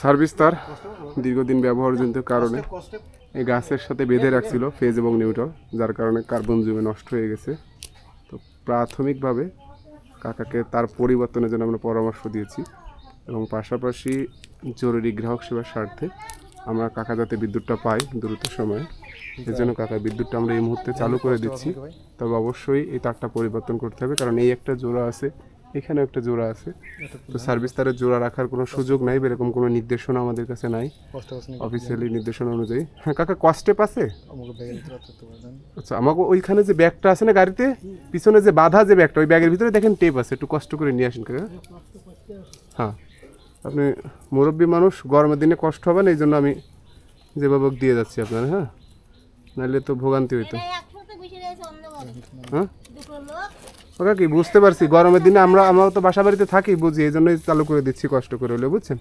Service তার দীর্ঘদিন ব্যবহারজনিত কারণে। এই গাছের সাথে বেঁধে রাখছিল ফেজ এবং নিউট্রাল যার কারণে কার্বন জমে নষ্ট হয়ে গেছে। তো প্রাথমিকভাবে কাকাকে তার পরিবর্তনের জন্য আমরা পরামর্শ দিয়েছি এবং পাশাপাশি জরুরি গ্রাহক সেবার স্বার্থে আমরা কাকা যাতে বিদ্যুৎটা পাই দ্রুত সময়ে এর জন্য কাকা বিদ্যুৎটা আমরা এই মুহূর্তে চালু করে দিচ্ছি। তবে অবশ্যই এই তারটা পরিবর্তন করতে হবে কারণ এই একটা জোড়া আছে এখানেও একটা জোড়া আছে। তো সার্ভিস তারের জোড়া রাখার কোনো সুযোগ নাই এরকম কোনো নির্দেশনা আমাদের কাছে নাই। অফিসিয়ালি নির্দেশনা অনুযায়ী। হ্যাঁ কাকা কস্টে পারবেন আচ্ছা আমাকে ওইখানে যে ব্যাগটা আছে না গাড়িতে পিছনে যে বাধা যে ব্যাগটা ওই ব্যাগের ভিতরে দেখেন টেপ আছে একটু কষ্ট করে নিয়ে আসেন কাকা। হ্যাঁ আপনি মুরব্বী মানুষ গরমের দিনে কষ্ট হবে না এই জন্য আমি যেভাবে দিয়ে যাচ্ছি আপনার হ্যাঁ? নাহলে তো ভোগান্তি হইতো। হ্যাঁ? ওটা কি, বুঝতে পারছি। গরমের দিনে আমরা আমরা তো বাসা বাড়িতে থাকি বুঝি, এই জন্যই চালু করে দিচ্ছি কষ্ট করে হলে বুঝছেন?